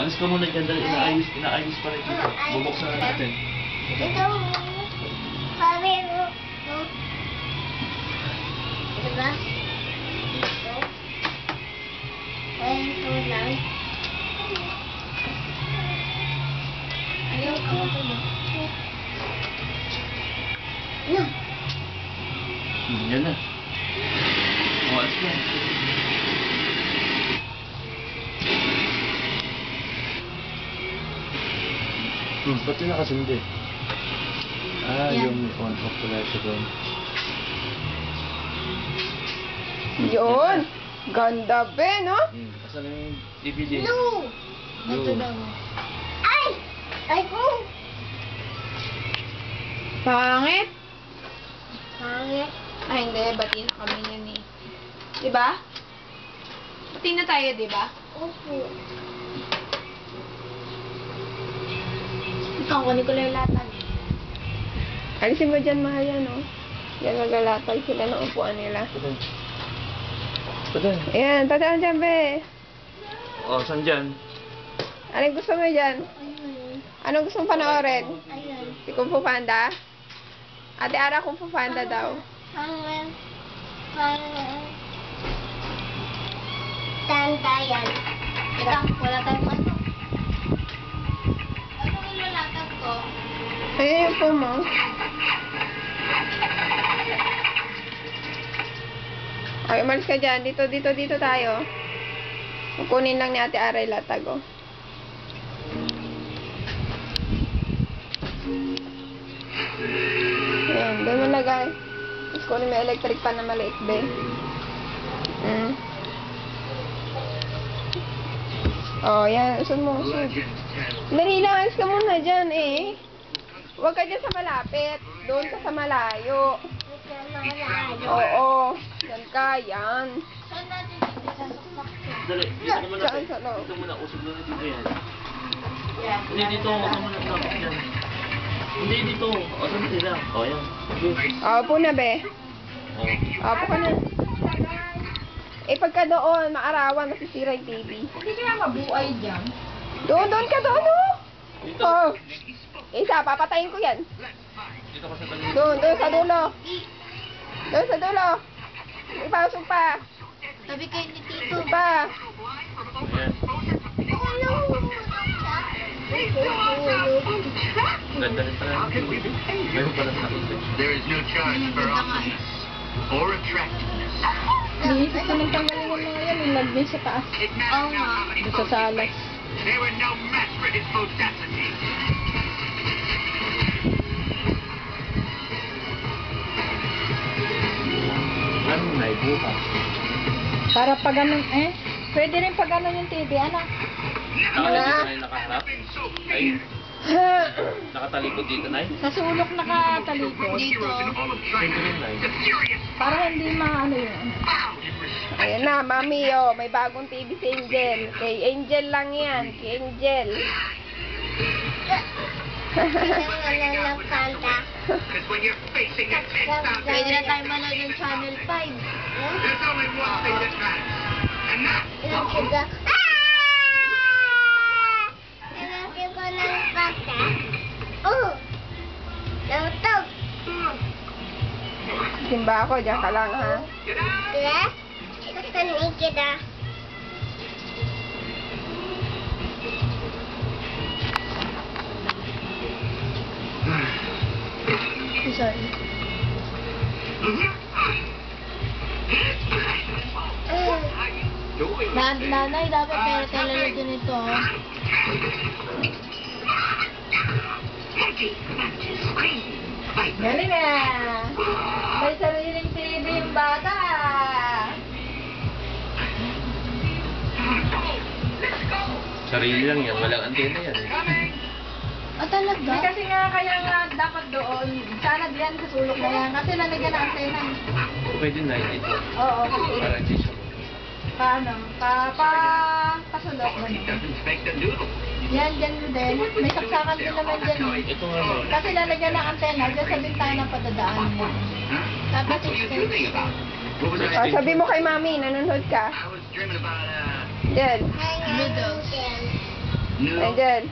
alis ka muna dyan dahil inaayos, inaayos pa rin dito. Bubuksan na natin. Ito, sabi mo. Diba? Ito. Ayan ko lang. Ayaw ko. No. Hmm, yan na. O, alis ka. Hmm, ba't yun nakasindi? Ah, Yan. yung on off pala siya doon. Yun. Ganda be, no? Hmm, asan yung DVD? No. Ito daw. Ay! Ay ko! Pangit. Pangit. Ay, hindi. Bati na kami yan eh. Diba? Bati na tayo, diba? Opo. Ikaw, kunin ko lang yung latan. Alisin mo dyan, mahal yan, no? Yan, magalatag sila ng upuan nila. Patay. Ayan, tataan dyan, be. O, saan dyan? Anong gusto mo dyan? Ayun. Anong gusto mong panoorin? Ayun. Si Kung Fu Panda? Ate Ara, Kung Fu Panda daw. Hanggang. Hanggang. Tanda yan. Ito, wala tayong Ayan yung mo. Ay, umalis ka dyan. Dito, dito, dito tayo. Kukunin lang ni Ate Ara yung latag, oh. Ayan, doon mo lagay. Tapos kunin yung electric pan na maliit, be. Mm. Oh, yan. Usod mo, usod. Dali lang, alis ka muna dyan, eh. Huwag ka dyan sa malapit. Doon ka sa malayo. Oo. Yan ka, yan. Saan natin dito sa? Dali, ka muna. Saan sa loob? Dito muna, usog na dito yan. Hindi dito, ka muna tapos yan. Hindi dito. O, saan sila? O, yan. Sige. Oh, po na, be. O. Opo ka na. Eh, pagka doon, maarawan, masisira yung TV. Hindi kaya mabuhay dyan. Doon, doon ka doon, oh. Dito. Oh. Isa, papatayin ko yan. Dito ka sa tabi. Doon, doon sa dulo. Doon sa dulo. Ipasok pa. Sabi kayo ni Tito. Pa. Ganda rin pala. Meron pala sa. There is no charge for awesomeness or attractiveness. Iniisip ko nang tanggalin yung mga yan, yung lagay sa taas. Oo nga. Doon sa salas. They were no match for his audacity. Bukas. Para pa ganun, eh. Pwede rin pa ganun yung TV, anak. Nakalikod na yung nakaharap. Ay, nakatalikod dito na Sa sulok nakatalikod. Dito. Na Para hindi maano yun. Ayan na, mami, oh. May bagong TV si Angel. Kay Angel lang yan. Kay Angel. Kailangan ng kanta. Because when you're facing a 10,000 Pwede na tayo 5. in one Simba ako, dyan ka lang ha. Kaya? Kasan ikid ah. Sorry. Mm-hmm. Na nanay, dapat meron tayo lalagyan ganito. ah. Galing na. May sariling TV yung bata. Sarili lang yan, walang antena yan eh. Ah, talaga? Hindi kasi nga kaya nga dapat doon, sana diyan sa sulok na yan. Kasi lalagyan ng antena. Pwede na yun ito. Oo, Para siya. Paano? Pa, pa, pasulok. Yan, dyan din. May saksakan din naman dyan. Ito nga mo. Kasi lalagyan ng antena, dyan sa bintana ng padadaan mo. Dapat What were you dreaming about? What was Oh, sabi mo kay mami, nanonood ka. About, uh, Diyan. Noodles.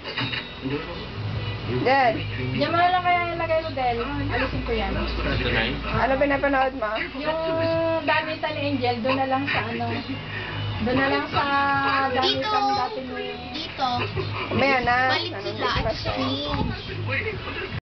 Diyan mo na lang kaya ilagay mo, Del. Alisin ko yan. Ano pinapanood mo? Yung damitan ni Angel, doon na lang sa ano. Doon na lang sa Dito. damitan dati ni... Dito. Mamaya na. Balik sila at screen.